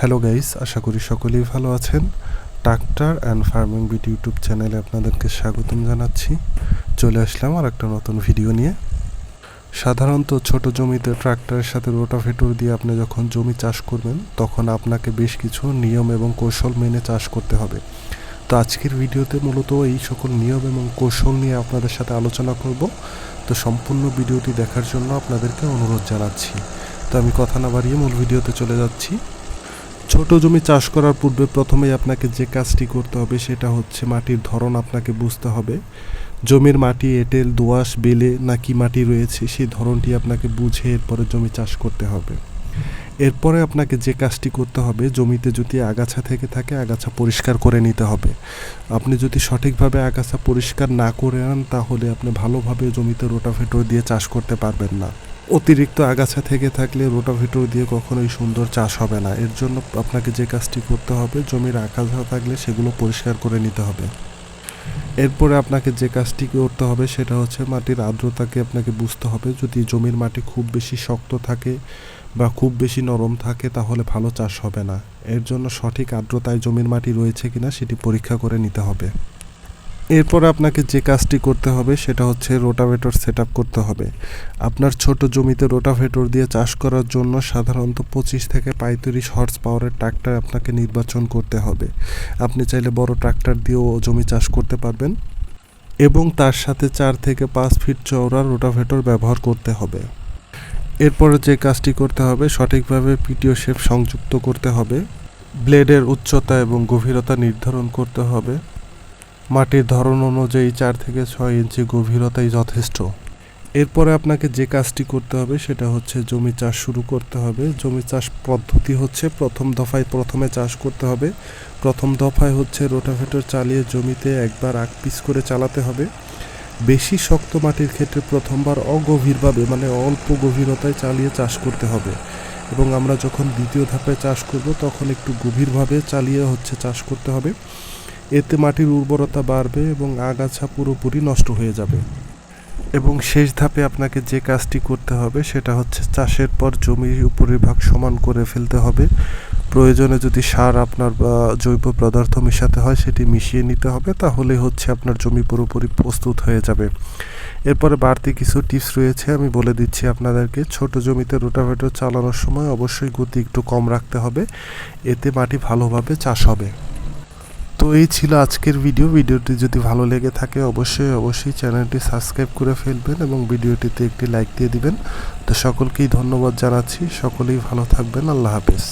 Hello guys আশা করি সকলেই ভালো আছেন। Tractor and farming beat YouTube চ্যানেলে আপনাদেরকে স্বাগতম জানাচ্ছি। চলে আসলাম আর একটা নতুন ভিডিও নিয়ে। সাধারণত ছোট জমিতে ট্রাক্টরের সাথে রোটাভেটর দিয়ে আপনি যখন জমি চাষ করবেন, তখন আপনাকে বেশ কিছু নিয়ম এবং কৌশল মেনে চাষ করতে হবে। তো আজকের ভিডিওতে মূলত এই সকল নিয়ম এবং কৌশল নিয়ে আপনাদের সাথে আলোচনা করব। তো সম্পূর্ণ ভিডিওটি দেখার জন্য আপনাদেরকে অনুরোধ জানাচ্ছি। তো আমি কথা না বাড়িয়ে মূল ভিডিওতে চলে যাচ্ছি। ছোট জমি চাষ করার পূর্বে প্রথমেই আপনাকে যে কাজটি করতে হবে সেটা হচ্ছে মাটির ধরন আপনাকে বুঝতে হবে। জমির মাটি, এঁটেল, দোআঁশ, বেলে না কি মাটি রয়েছে সেই ধরনটি আপনাকে বুঝে এরপরে জমি চাষ করতে হবে। এরপরে আপনাকে যে কাজটি করতে হবে, জমিতে যদি আগাছা থেকে থাকে, আগাছা পরিষ্কার করে নিতে হবে। আপনি যদি সঠিকভাবে আগাছা পরিষ্কার না করে আন তাহলে আপনি ভালোভাবে জমিতে রোটাভেটর দিয়ে চাষ করতে পারবেন না। অতিরিক্ত আগাছা থেকে থাকলে রোটাভেটর দিয়ে কখনোই সুন্দর চাষ হবে না। এর জন্য আপনাকে যে কাজটি করতে হবে, জমির আগাছা থাকলে সেগুলো পরিষ্কার করে নিতে হবে। এরপরে আপনাকে যে কাজটি করতে হবে, সেটা হচ্ছে মাটির আর্দ্রতাকে আপনাকে বুঝতে হবে। যদি জমির মাটি খুব বেশি শক্ত থাকে বা খুব বেশি নরম থাকে, তাহলে ভালো চাষ হবে না। এর জন্য সঠিক আর্দ্রতায় জমির মাটি রয়েছে কিনা, সেটি পরীক্ষা করে নিতে হবে। এরপর আপনাকে যে কাজটি করতে হবে সেটা হচ্ছে রোটাভেটর সেট করতে হবে। আপনার ছোট জমিতে রোটাভেটর দিয়ে চাষ করার জন্য সাধারণত পঁচিশ থেকে পঁয়ত্রিশ হর্স পাওয়ারের ট্রাক্টর আপনাকে নির্বাচন করতে হবে। আপনি চাইলে বড় ট্রাক্টর দিয়েও জমি চাষ করতে পারবেন এবং তার সাথে চার থেকে পাঁচ ফিট চওড়া রোটাভেটর ব্যবহার করতে হবে। এরপরে যে কাজটি করতে হবে সঠিকভাবে পিটিও শেপ সংযুক্ত করতে হবে। ব্লেডের উচ্চতা এবং গভীরতা নির্ধারণ করতে হবে। মাটির ধরন অনুযায়ী চার থেকে ছয় ইঞ্চি গভীরতাই যথেষ্ট। এরপরে আপনাকে যে কাজটি করতে হবে সেটা হচ্ছে জমি চাষ শুরু করতে হবে। জমি চাষ পদ্ধতি হচ্ছে প্রথম দফায় প্রথমে চাষ করতে হবে। প্রথম দফায় হচ্ছে রোটাভেটর চালিয়ে জমিতে একবার আগ পিস করে চালাতে হবে। বেশি শক্ত মাটির ক্ষেত্রে প্রথমবার অগভীরভাবে মানে অল্প গভীরতায় চালিয়ে চাষ করতে হবে। এবং আমরা যখন দ্বিতীয় ধাপে চাষ করব তখন একটু গভীরভাবে চালিয়ে হচ্ছে চাষ করতে হবে। এতে মাটির উর্বরতা বাড়বে এবং আগাছা পুরোপুরি নষ্ট হয়ে যাবে। এবং শেষ ধাপে আপনাকে যে কাজটি করতে হবে সেটা হচ্ছে চাষের পর জমির উপরিভাগ সমান করে ফেলতে হবে। প্রয়োজনে যদি সার আপনার জৈব পদার্থ মেশাতে হয় সেটি মিশিয়ে নিতে হবে, তাহলে হচ্ছে আপনার জমি পুরোপুরি প্রস্তুত হয়ে যাবে। এরপরে বাড়তি কিছু টিপস রয়েছে, আমি বলে দিচ্ছি আপনাদেরকে। ছোট জমিতে রোটাভেটর চালানোর সময় অবশ্যই গতি একটু কম রাখতে হবে। এতে মাটি ভালোভাবে চাষ হবে। তো এই ছিল আজকের ভিডিও ভিডিওটি যদি ভালো লেগে থাকে, অবশ্যই অবশ্যই চ্যানেলটি সাবস্ক্রাইব করে ফেলবেন এবং ভিডিওটিতে একটি লাইক দিয়ে দিবেন। তো সকলকেই ধন্যবাদ জানাচ্ছি। সকলেই ভালো থাকবেন। আল্লাহ হাফেজ।